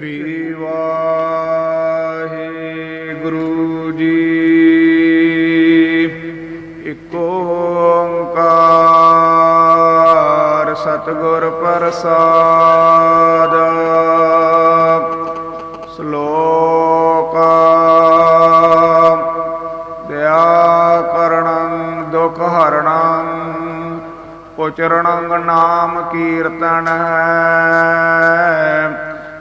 ਸ੍ਰੀ ਵਾਹਿਗੁਰੂ ਜੀ। ਇੱਕ ਓੰਕਾਰ ਸਤਿਗੁਰ ਪ੍ਰਸਾਦ। ਸ਼ਲੋਕ ਦਇਆ ਕਰਣੰ, ਦੁਖ ਹਰਣੰ, ਉਚਰਣੰ ਨਾਮ ਕੀਰਤਨ। ਹੈ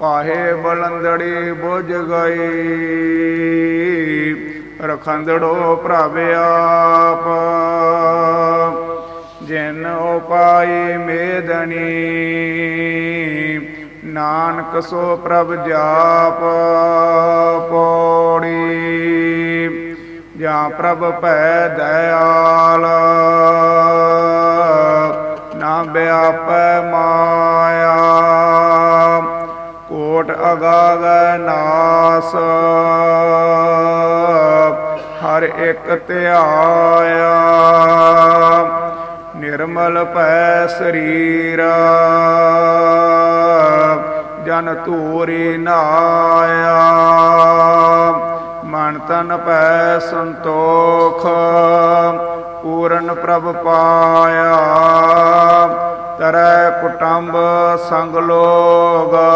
ਪਾਹੇ ਬਲੰਦੜੀ ਬੁਝ ਗਈ। ਰਖੰਦੜੋ ਪ੍ਰਭ ਆਪ, ਜਿਨ ਉਪਾਈ ਮੇਦਨੀ ਨਾਨਕ ਸੋ ਪ੍ਰਭ ਜਾਪ ਪੌੜੀ। ਜਾਂ ਪ੍ਰਭ ਭੈ ਦਇਆਲ, ਨਾ ਵਿਆਪੈ ਮਾਇਆ ਅਗਾਗ ਨਾਸ। ਹਰ ਇੱਕ ਧਿਆਇਆ। ਨਿਰਮਲ ਪੈ ਸਰੀਰ। ਜਨ ਧੂਰੀ ਨਾਇਆ। ਮਨ ਤਨ ਭੈ ਸੰਤੋਖ। ਪੂਰਨ ਪ੍ਰਭ ਪਾਇਆ। ਤਰੈ ਕੁਟੰਬ ਸੰਗ ਲੋਗ।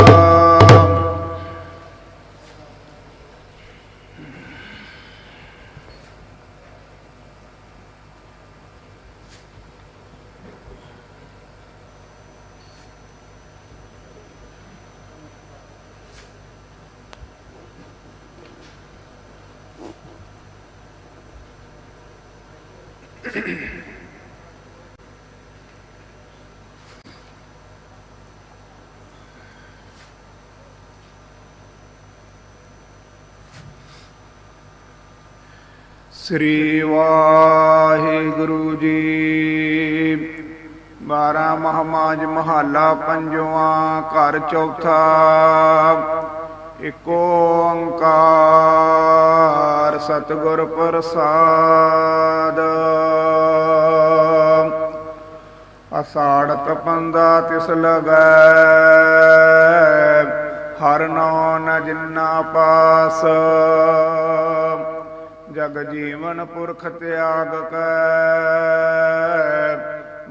ਸ੍ਰੀ ਵਾਹਿਗੁਰੂ ਜੀ ਬਾਰਾ ਮਹਮਾਜ ਮਹੱਲਾ ਪੰਜਵਾਂ ਘਰ ਚੌਥਾ ਏਕ ਓੰਕਾਰ ਸਤਿਗੁਰ ਪ੍ਰਸਾਦ। ਅਸਾੜਤ ਪੰਦਾ ਤਿਸ ਲਗੈ, ਹਰ ਨੋ ਨ ਜਿਨਾ ਪਾਸ। ਜਗ ਜੀਵਨ ਪੁਰਖ ਤਿਆਗ ਕੈ,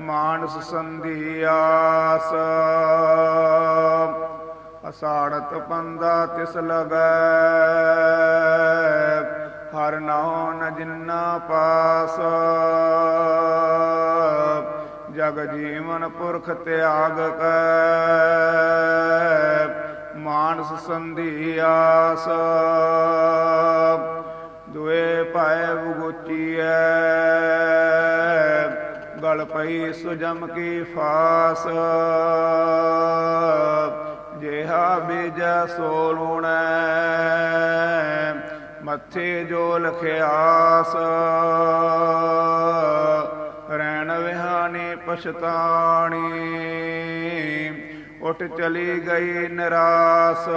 ਮਾਨਸ ਸੰਧੀ ਆਸ। ਅਸਾੜਤ ਪੰਦਾ ਤਿਸ ਲਗੈ ਹਰ ਨਾਉ ਨ ਜਿਨਾ ਪਾਸ। ਜਗ ਜੀਵਨ ਪੁਰਖ ਤਿਆਗ ਕੈ। ਮਾਨਸ ਸੰਧੀ ਆਸ। ਦੁਏ ਪਾਏ ਬੁਗੋਚੀਐ ਗਲ ਪਈ ਸੁਜਮ ਕੀ ਫਾਸ। ਜਿਹਾ ਬੀਜੈ ਸੋ ਲੂਣੈ ਮੱਥੇ ਜੋ ਲਖਿਆਸ। ਰਹਿਣ ਵਿਹਾਨੀ ਪਛਤਾਣੀ, ਉਠ ਚਲੀ ਗਈ ਨਿਰਾਸ।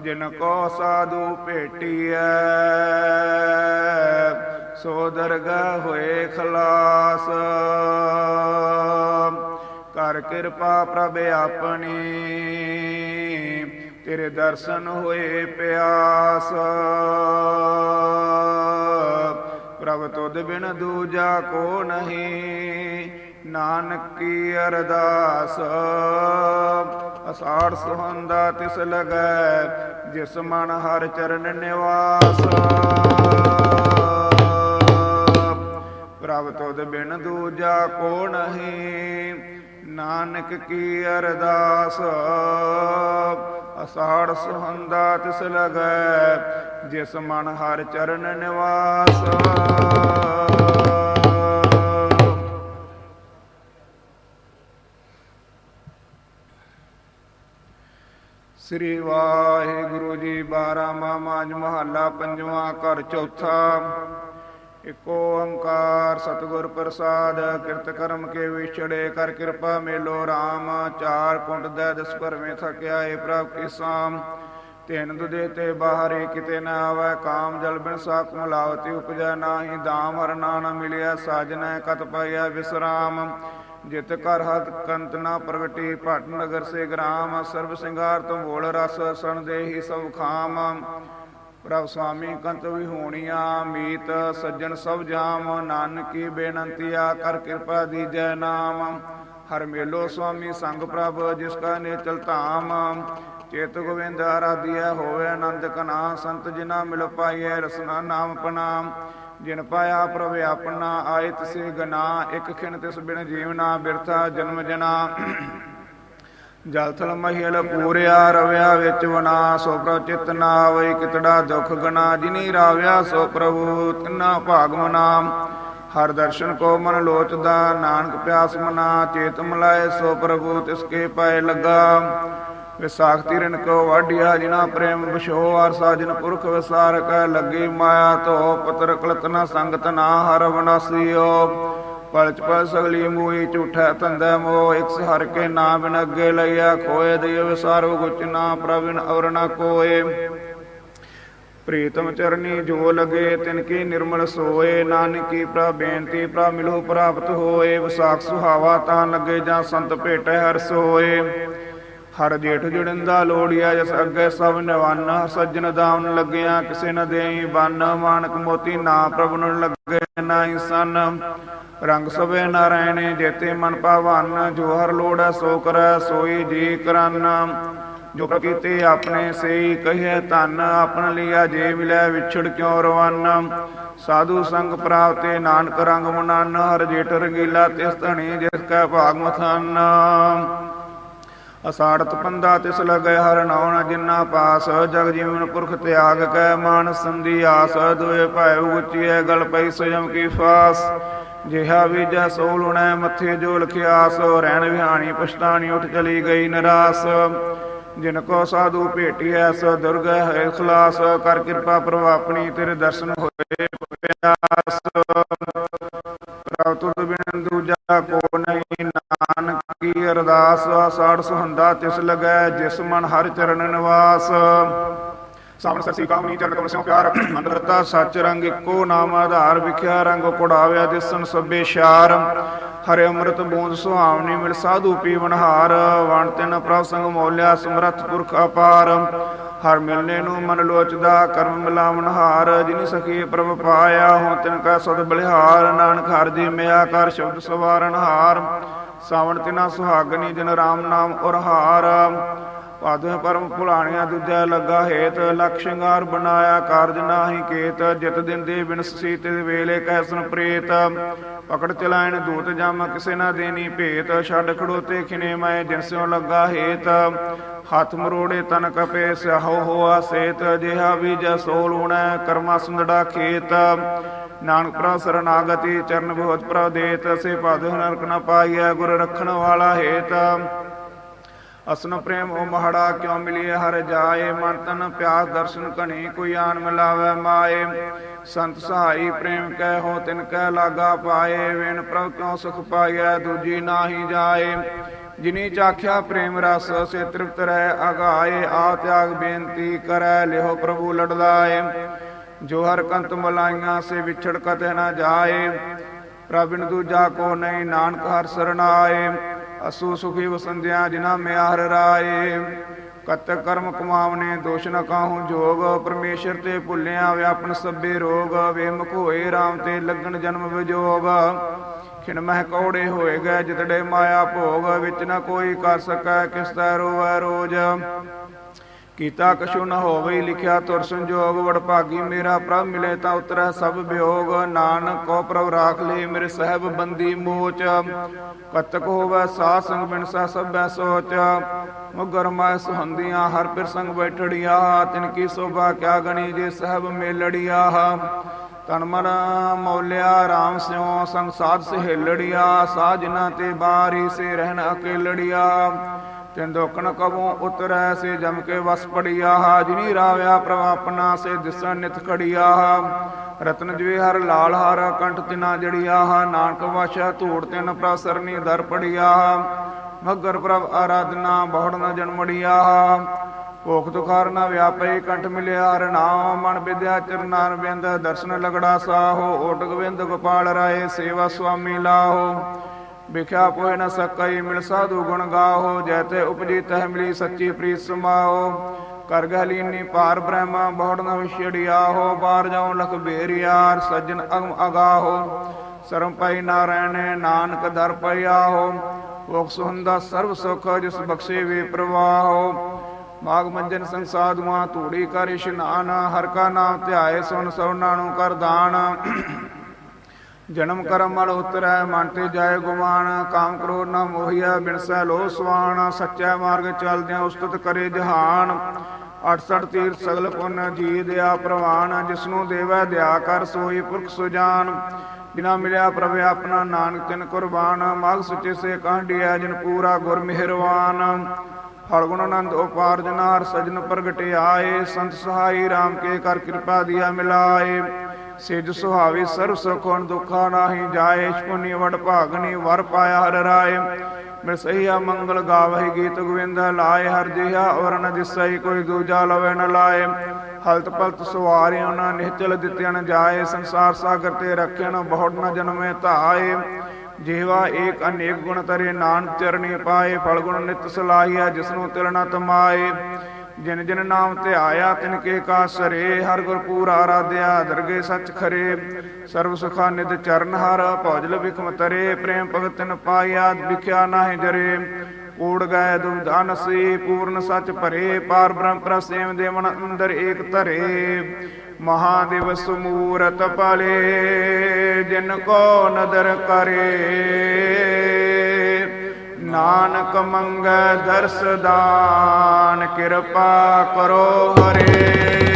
ਜਿਨ ਕੋ ਸਾਧੂ ਭੇਟੀਐ, ਸੋ ਦਰਗਾਹ ਹੋਏ ਖਲਾਸ। ਕਰ ਕਿਰਪਾ ਪ੍ਰਭ ਆਪਣੀ। ਤੇਰੇ ਦਰਸ਼ਨ ਹੋਏ ਪਿਆਸ। ਪ੍ਰਭ ਤੁਧ ਬਿਨ ਦੂਜਾ ਕੋ ਨਹੀਂ, ਨਾਨਕ ਕੀ ਅਰਦਾਸ। ਅਸਾੜ ਸੁਹੰਦਾ ਤਿਸ ਲਗੈ, ਜਿਸ ਮਨ ਹਰ ਚਰਨ ਨਿਵਾਸ। ਪ੍ਰਭ ਤੁਧ ਬਿਨ ਦੂਜਾ ਕੋ ਨਹੀਂ ਨਾਨਕ ਕੀ ਅਰਦਾਸ? ਅਸਾੜ ਸੁਹੰਦਾ ਤਿਸ ਲਗੈ, ਜਿਸ ਮਨ ਹਰ ਚਰਨ ਨਿਵਾਸ। ਸ੍ਰੀ ਵਾਹਿਗੁਰੂ ਜੀ 12ਵਾਂ ਮਾਝ ਮਹੱਲਾ, ਪੰਜਵਾਂ ਘਰ ਚੌਥਾ। ਇਕ ਓੰਕਾਰ ਸਤਿਗੁਰ ਪ੍ਰਸਾਦ, ਕਿਰਤ ਕਰਮ ਕੇ ਵਿਛੜੇ ਕਰ ਕਿਰਪਾ ਮੇਲੋ RAM ਚਾਰ ਕੁੰਡ ਦੇ ਦਸ ਭਰਵੇਂ ਥਕਿਆ ਏ ਪ੍ਰਭ ਕੀ ਸਾਮ। ਤਿੰਨ ਦੁਦੇ ਤੇ ਬਾਹਰੇ ਕਿਤੇ ਨਾ ਆਵੈ, ਕਾਮ ਜਲ ਬਿਨ ਸਾਖ ਮਲਾਵਤੀ ਉਪਜੈ ਨਾਹੀ ਦਾਮ ਹਰਨਾ ਮਿਲਿਆ ਸਾਜਨੈ ਕਤ ਪਾਇਆ ਵਿਸਰਾਮ। ਜਿਤ ਕਰ ਹਤ ਕੰਤ ਨਾ ਪ੍ਰਗਟੀ ਭਟ ਨਗਰ ਸੇ ਗ੍ਰਾਮ, ਸਰਬ ਸਿੰਗਾਰ ਤੋਂ ਬੋਲ ਰਸ, ਸਣ ਦੇਹੀ ਸਭ ਖਾਮ। ਪ੍ਰਭ ਸੁਆਮੀ, ਕੰਤ ਵੀ ਮੀਤ ਸੱਜਣ ਸਭ ਜਾਮ, ਨਾਨਕੀ ਬੇਨੰਤੀਆ ਕਰ ਕਿਰਪਾ ਦੀਜੈ ਨਾਮ। ਹਰ ਮੇਲੋ ਸੁਆਮੀ ਸੰਗ ਪ੍ਰਭ, ਜਿਸ ਕਾ ਨੇਚਲ ਧਾਮ। ਚੇਤ ਗੋਵਿੰਦ ਆਰਾਧਿਆ ਹੋਵੇ ਆਨੰਦ ਕਨਾ ਸੰਤ ਜਿਨਾ ਮਿਲ ਪਾਈਐ ਰਸਨਾ ਨਾਮ ਪਨਾਮ ਜਿਨ ਪਾਇਆ ਪ੍ਰਭ ਆਪਣਾ ਆਇ ਤਿਸੇ ਗਨਾ, ਇੱਕ ਖਿਣ ਤਿਸ ਬਿਨ ਜੀਵਨਾ, ਬਿਰਥਾ ਜਨਮ ਜਨਾ। ਜਲਥਲ ਮਹਿਲ ਪੂਰਿਆ, ਰਵਿਆ ਵਿੱਚ ਵਨਾ ਸੋ ਪ੍ਰਭ ਚਿਤ ਨਾ ਆਵਈ ਕਿਤੜਾ ਦੁਖ ਗਣਾ, ਜਿਨੀ ਰਾਵਿਆ ਸੋ ਪ੍ਰਭੂ, ਤਿਨਾ ਭਾਗ ਮਨਾ ਹਰ ਦਰਸ਼ਨ ਕੋ ਮਨ ਲੋਚਦਾ, ਨਾਨਕ ਪਿਆਸ ਮਨਾ, ਚੇਤ ਮਲਾਏ ਸੋ ਪ੍ਰਭੂ ਤਿਸਕੇ ਪਾਏ ਲੱਗਾ। ਵਿਸਾਖਤੀ ਰਣ ਕੋ ਵਾਢਿਆ, ਜਿਨਾ ਪ੍ਰੇਮ ਬਿਸ਼ੋ ਆਰ ਸਾਜਨ ਪੁਰਖ ਵਿਸਾਰ ਕੈ ਲੱਗੀ ਮਾਇਆ ਧੋ, ਪਤਰ ਕਲਤਨਾ ਸੰਗਤ ਨਾ ਹਰ ਵਿਨਾਸੀਓ ਪਲਚ ਪਲ ਸਗਲੀ ਮੂਈ ਝੂਠੈ ਤੰਦੈ ਮੋ ਇਕ ਹਰ ਕੇ ਨਾਮ ਬਿਨ ਅੱਗੇ ਲਈਆ ਖੋਏ ਦਿਓ ਵਿਸਾਰੋ ਗੁਚ ਨਾ ਪ੍ਰਵਿਨ ਔਰ ਨਾ ਕੋਏ। ਪ੍ਰੀਤਮ ਚਰਨੀ ਜੋ ਲਗੇ ਤਿਨ ਕੀ ਨਿਰਮਲ ਸੋਏ, ਨਾਨਕੀ ਪ੍ਰਭ ਬੇਨਤੀ ਪ੍ਰਭ ਮਿਲੋ ਪ੍ਰਾਪਤ ਹੋਏ, ਵਿਸਾਖ ਸੁਹਾਵਾ ਤਾਂ ਲੱਗੇ ਜਾਂ ਸੰਤ ਭੇਟੈ ਹਰ ਸੋਏ। ਹਰ ਜੇਠ ਜੁੜਿੰਦਾ ਲੋੜਿਆ ਜਸ ਅੱਗੇ ਸਭ ਨਿਵਨ। ਸੱਜਣ ਦਾਵਨ ਲੱਗਿਆ, ਕਿਸੇ ਨ ਦੇਈ ਬੰਨ। ਮਾਨਕ ਮੋਤੀ ਨਾ ਪ੍ਰਭ ਨੂੰ ਲੱਗੇ ਨਾਹੀ ਸਨ। ਰੰਗ ਸਵੇ ਨਾਰਾਇਣੇ ਜੇਤੇ ਮਨ ਭਾਵਨ। ਜੋ ਹਰ ਲੋੜੈ ਸੋ ਕਰੈ, ਸੋਈ ਜੀ ਕਰਨ। ਜੋ ਪ੍ਰਕੀਤੇ ਆਪਣੇ, ਸੇਈ ਕਹੇ ਧਨ। ਆਪਣ ਲਿਆ ਜੇ ਮਿਲੈ, ਵਿਛੜ ਕਿਉ ਰਵਨ? ਸਾਧੂ ਸੰਗ ਪ੍ਰਾਪਤੇ ਨਾਨਕ ਰੰਗ ਮਨਨ। ਹਰ ਜੇਠ ਰੰਗੀਲਾ ਤਿਸ ਧਣੀ, ਜਿਸ ਕੈ ਭਾਗ ਮਥਨ। ਅਸਾੜਤ ਪੰਦਾ ਤਿਸ ਲਗੈ ਹਰ ਨਾਉਣ ਜਿਨਾ ਪਾਸ, ਜਗ ਜੀਵਨ ਪੁਰਖ ਤਿਆਗ ਕੈ ਮਾਨ ਸੰਦੀ ਆਸ, ਦੁਏ ਭੈ ਉਚੀਐ ਗਲ ਪਈ ਸਯਮ ਕੀ ਫਾਸ। ਜਿਹਾ ਵਿਜੈ ਸੋ ਲੁਣੈ ਮੱਥੇ ਜੋ ਲਖਿਆਸ, ਰਹਿਣ ਵਿਹਾਣੀ ਪਛਤਾਣੀ ਉਠ ਚਲੀ ਗਈ ਨਰਾਸ। ਜਿਨ ਕੋ ਸਾਧੂ ਭੇਟਿਐ ਸ ਦੁਰਗਹਿ ਖਲਾਸ, ਕਰ ਕਿਰਪਾ ਪ੍ਰਭ ਆਪਣੀ ਤੇਰੇ ਦਰਸ਼ਨ ਹੋਏ ਪਿਆਸ। ਅਰਦਾਸ, ਸਾੜ ਸੁਹੰਦਾ ਤਿਸ ਲਗੈ, ਜਿਸ ਮਨ ਹਰ ਚਰਨ ਨਿਵਾਸ। ਸਾਵਣ ਸਸੀ ਕਾਮਨੀ ਚਰਨ ਕਮਲ ਸਿਉ ਪਿਆਰ ਅੰਦਰਤਾ ਸੱਚ ਰੰਗ ਇੱਕੋ ਨਾਮ ਆਧਾਰ ਵਿਖਿਆ, ਰੰਗ ਕੁੜਾਵਿਆ ਦਿਸਨ ਸਭੇ ਸ਼ਾਰ ਹਰੇ ਅੰਮ੍ਰਿਤ ਬੂੰਦ ਸੁਹਾਵਣੀ ਮਿਲ ਸਾਧੂ ਪੀਵਨ ਹਾਰ, ਵਣ ਤਿਨ ਪ੍ਰਭ ਸੰਗ ਮੋਲਿਆ ਸਮਰਥ ਪੁਰਖ ਅਪਾਰ। ਹਰ ਮਿਲਨੇ ਨੂੰ ਮਨ ਲੋਚਦਾ, ਕਰਮ ਮਿਲਾਵਨ ਹਾਰ, ਜਿਨੀ ਸਖੀ ਪ੍ਰਭ ਪਾਇਆ ਹੋ ਤਿਨ ਕਾ ਸਦ ਬਲਿਹਾਰ, ਨਾਨਕ ਹਰ ਜੀ ਮਿਆ ਕਰ, ਸ਼ਬਦ ਸਵਾਰਨ ਹਾਰ। ਸਾਵਣ ਤਿਨਾ ਸੁਹਾਗਨੀ ਜਨ ਰਾਮ ਨਾਮ ਔਰ ਹਾਰ। ਪਾਦੁ ਪਰਮ ਭੁਲਾਣਿਆ ਦੂਜਾ ਲੱਗਾ ਹੇਤ, ਲਖ ਸ਼ਿੰਗਾਰ ਬਣਾਇਆ ਕਾਰਜ ਨਾਹੀ ਕੇਤ, ਜਿਤ ਦਿਨ ਦੇ ਬਿਨਸ ਸੀਤ ਵੇਲੇ ਕੈਸਨ ਪ੍ਰੇਤ। ਪਕੜ ਚਲਾਇਣ ਦੂਤ ਜਮ ਕਿਸੇ ਨਾ ਦੇਨੀ ਭੇਤ, ਛੱਡ ਖੜੋਤੇ ਖਿਨੇ ਮੈਂ ਜਿਨਸਿਓ ਲੱਗਾ ਹੇਤ। ਹੱਥ ਮਰੋੜੇ ਤਨ ਕਪੇ ਸਹੋ ਹੋਆ ਸੇਤ, ਜਿਹਾ ਵੀ ਸੋਲ ਉਣੈ ਕਰਮਾ ਸੁੰਦੜਾ ਖੇਤ। ਨਾਨਕ ਪ੍ਰਾ ਸਰਨਾਗਤੀ, ਚਰਨ ਬਹੁਤ ਪ੍ਰਭ ਦੇਤ ਸੇ ਪਾਦੁ ਨਰਕ ਨ ਪਾਈਐ, ਗੁਰ ਰਖਣ ਵਾਲਾ ਹੇਤ। ਅਸਨ ਪ੍ਰੇਮ ਉਹ ਮਹੜਾ ਕਿਉ ਮਿਲਿਏ ਹਰ ਜਾਏ ਮਨ ਤਨ ਪਿਆਸ, ਦਰਸ਼ਨ ਕਣੀ ਕੋਈ ਆਨ ਮਿਲਾਵੇ ਮਾਏ। ਸੰਤ ਸਹਾਈ ਪ੍ਰੇਮ ਕਹਿ ਹੋ ਤਿਨ ਕਹਿ ਲਾਗਾ ਪਾਏ, ਵੇਣ ਪ੍ਰਭ ਕਿਉ ਸੁਖ ਪਾਈਐ, ਦੂਜੀ ਨਾਹੀ ਜਾਏ। ਜਿਨੀ ਚਾਖਿਆ ਪ੍ਰੇਮ ਰਸ ਸੇ ਤ੍ਰਿਪਤ ਰਹਿ ਅਗਾਏ, ਆ ਤਿਆਗ ਬੇਨਤੀ ਕਰੈ, ਲਿਹੋ ਪ੍ਰਭੂ ਲੜਲਾਏ। ਜੋ ਹਰ ਕੰਤ ਮਲਾਈਆਂ ਸੇ ਵਿਛੜ ਕਤੇ ਨਾ ਜਾਏ ਪ੍ਰਭਿਨ ਦੂਜਾ ਕੋ ਨਹੀਂ ਨਾਨਕ ਹਰ ਸਰਣਾਏ ਅਸੂ ਸੁਖੀ ਵਸੰਦਿਆ ਜਿਨਾ ਮਿਆਰ ਰਾਏ। ਕਤ ਕਰਮ ਕਮਾਵਨੇ ਦੋਸ਼ ਨ ਕਾਹੂ ਜੋਗ, ਪਰਮੇਸ਼ਰ ਤੇ ਭੁੱਲਿਆ ਵਿਆਪਨ ਸਭੇ ਰੋਗ ਵੇਮੁਖ ਹੋਏ RAM ਤੇ ਲੱਗਣ ਜਨਮ ਵਿਜੋਗ। ਖਿਨ ਮਹਿ ਕੌੜੇ ਹੋਏ ਗਏ ਜਿਤੜੇ ਮਾਇਆ ਭੋਗ, ਵਿੱਚ ਨ ਕੋਈ ਕਰ ਸਕੈ ਕਿਸ ਤੈ ਰੋਵੈ ਰੋਜ। ਕੀਤਾ ਕਛੂ ਨ ਹੋਵੇ, ਲਿਖਿਆ ਤੁਰ ਸੰਜੋਗ ਵਡਭਾਗੀ ਮੇਰਾ ਪ੍ਰਭ ਮਿਲੇ ਤਾਂ ਉਤਰੈ ਸਭ ਵਿਯੋਗ ਨਾਨਕ ਕੋ ਪ੍ਰਭ ਰਾਖ ਲੈ ਮੇਰੇ ਸਹਿਬ ਬੰਦੀ ਮੋਚ। ਕਤਕ ਹੋਵੇ ਸਾਧ ਸੰਗ ਬਿਨ ਸਾ ਸਭੈ ਸੋਚ। ਮੁਗਰ ਮੈਂ ਸੁਹੰਦੀਆਂ ਹਰ ਪਿਰ ਸੰਗ ਬੈਠੜਿਆ, ਤਿਨ ਕੀ ਸੋਭਾ ਕਿਆ ਗਣੀ ਜੇ ਸਹਿਬ ਮੇਲੜਿਆ। ਤਨ ਮਨ ਮੌਲਿਆ RAM ਸਿਉ ਸੰਗ ਸਾਧ ਸਾਜਨਾ ਤੇ ਬਾਰੀ ਸੇ ਰਹਿਣ ਅਕੇਲੜਿਆ। ਤਿਨ ਦੋਕਣ ਕਬੂ ਉਤਰੈ, ਸੇ ਜਮ ਕੇ ਵਸ ਪੜਿਆ। ਜਿਨੀ ਰਾਵਿਆ ਪ੍ਰਭ ਸੇ ਦਿਸਣ ਨਿਤ ਖੜਿਆ ਰਤਨ ਜਵੇ ਹਰ ਲਾਲ, ਹਰ ਕੰਠ ਤਿਨਾ ਜੜਿਆ। ਨਾਨਕ ਵਾਸ਼ਾ ਧੂੜ ਤਿਨ ਪ੍ਰਸਰਨੀ ਦਰ ਪੜਿਆ। ਮਗਰ ਪ੍ਰਭ ਆਰਾਧਨਾ, ਬਹੁੜ ਨ ਜਨਮੜਿਆ। ਭੋਖ ਤੁਖਾਰ ਨ ਵਿਆਪੇ ਕੰਠ ਮਿਲਿਆ ਹਰ ਮਨ ਵਿਦਿਆ ਚਰਨਾਨ ਬਿੰਦ ਦਰਸ਼ਨ ਲਗੜਾ ਸਾਹੋ, ਓਟ ਗੋਬਿੰਦ ਗੋਪਾਲ ਰਾਏ, ਸੇਵਾ ਸੁਆਮੀ ਲਾਹੋ। ਵਿਖਿਆ ਪੋਇ ਨ ਸਕਈ, ਮਿਲ ਸਾਧੂ ਗੁਣ ਗਾਹੋ, ਜੈਤੇ ਉਪਜੀ ਤਹ ਮਿਲੀ ਸੱਚੀ ਪ੍ਰੀਤ ਸਮਾਓ ਕਰ ਗਲੀਨੀ ਪਾਰ ਬ੍ਰਹਮਾ, ਬਹੁੜ ਨ ਵਿਛੜਿਆ ਹੋ ਬਾਰ ਜਾਉ ਲਖ ਬੇਰਿਆਰ ਸੱਜਣ ਅਗਮ ਅਗਾਹੋ। ਸਰਮ ਪਈ ਨਾਰਾਇਣ ਨਾਨਕ ਦਰ ਪਿਆ ਆਹੋ। ਭੋਖ ਸੁਹੰਦਾ ਸਰਬ ਸੁਖ, ਜਿਸ ਬਖਸ਼ੇ ਵੇ ਪ੍ਰਵਾਹੋ। ਮਾਗ ਮੰਜਨ ਸੰਗ ਸਾਧੂਆਂ ਧੂੜੀ ਕਰ ਇਸ਼ਨਾਨ ਹਰ ਕਾ ਨਾਮ ਧਿਆਏ ਸੁਣ ਸਭਨਾ ਨੂੰ ਕਰ ਦਾਨ। ਜਨਮ ਕਰਮ ਮਲ ਉਤਰੈ, ਮਨ ਤੇ ਜਾਏ ਗੁਮਾਨ, ਕਾਮ ਕ੍ਰੋਧ ਨਾ ਮੋਹਿਆ ਬਿਨਸੈ ਲੋ ਸਵਾਨ। ਸੱਚਾ ਮਾਰਗ ਚਲਦਿਆਂ ਉਸਤਤ ਕਰੇ ਜਹਾਨ। 68 ਤੀਰਥ ਸਗਲ ਪੁੰਨ ਜੀ ਦਿਆ ਪ੍ਰਵਾਨ, ਜਿਸਨੂੰ ਦੇਵੈ ਦਿਆ ਕਰ ਸੋਈ ਪੁਰਖ ਸੁਜਾਨ। ਬਿਨਾ ਮਿਲਿਆ ਪ੍ਰਭ ਆਪਣਾ ਨਾਨਕ ਤਿਨ ਕੁਰਬਾਨ। ਮਾਗ ਸੁਚੇ ਸੇ ਕਾਂਡਿਆ ਜਿਨ ਪੂਰਾ ਗੁਰ ਮਿਹਰਵਾਨ। ਫਲਗੁਣ ਆਨੰਦ ਉਪਾਰ ਸਜਨ ਪ੍ਰਗਟੇ ਆਏ, ਸੰਤ ਸਹਾਈ RAM ਕੇ ਕਰ ਕਿਰਪਾ ਦਿਆ ਮਿਲਾਏ। ਸਿਜ ਸੁਹਾਵੀ ਸਰਬ ਸੁਖੋਂ ਦੁਖਾ ਨਾਹੀ ਜਾਏ ਪੁਨੀ ਵਡ ਭਾਗਨੀ ਵਰ ਪਾਇਆ ਹਰ ਰਾਏ। ਮਿਲ ਸਹੀਆ ਮੰਗਲ ਗਾਵਹਿ ਗੀਤ ਗੋਵਿੰਦ, ਲਾਏ ਹਰ ਜਿਹਾ ਔਰ ਨ ਦਿਸਈ ਕੋਈ ਦੂਜਾ ਲਵੇ ਨ ਲਾਏ। ਹਲਤ ਪਲਤ ਸਵਾਰਿਓ ਨ ਨਿਹਚਲ ਦਿੱਤਿਆ ਜਾਏ, ਸੰਸਾਰ ਸਾਗਰ ਤੇ ਰੱਖਿਆ ਨ ਬਹੁੜ ਨ ਜਨਮੇ ਧਾਏ। ਜੀਵਾ ਏਕ ਅਨੇਕ ਗੁਣ ਤਰੇ ਨਾਨਕ ਚਰਣੀ ਪਾਏ, ਫਲ ਗੁਣ ਨਿਤ ਸਲਾਹੀਆ ਜਿਸਨੂੰ ਤਿਲ ਨ ਤਮਾਏ ਜਿਨ ਜਿਨ ਨਾਮ ਤੇ ਆਇਆ, ਤਿਨ ਕੇ ਕਾ ਸਰੇ, ਹਰ ਗੁਰ ਪੂਰਾ ਆਰਾਧਿਆ, ਦਰਗੇ ਸੱਚ ਖਰੇ। ਸਰਬ ਸੁਖਾ ਨਿਦ ਚਰਨ ਹਰ, ਭੌਜਲ ਵਿਖਮ ਤਰੇ, ਪ੍ਰੇਮ ਭਗਤ ਪਾਇਆ ਵਿਖਿਆ ਨਾਹਿ ਜਰੇ। ਊੜ ਗਏ ਦੁਬਦਾ ਨਸੀ ਪੂਰਨ ਸਚ ਭਰੇ, ਪਾਰ ਬ੍ਰਹਮ ਪ੍ਰਸੇਮ ਦੇ ਅੰਦਰ ਏਕ ਧਰੇ। ਮਹਾਦੇਵ ਸਮੂਰਤ ਪਾਲੇ, ਜਿਨ ਕੋ ਨਦਰ ਕਰੇ। ਨਾਨਕ ਮੰਗੈ ਦਰਸ ਦਾਨ, ਕਿਰਪਾ ਕਰੋ ਹਰੇ।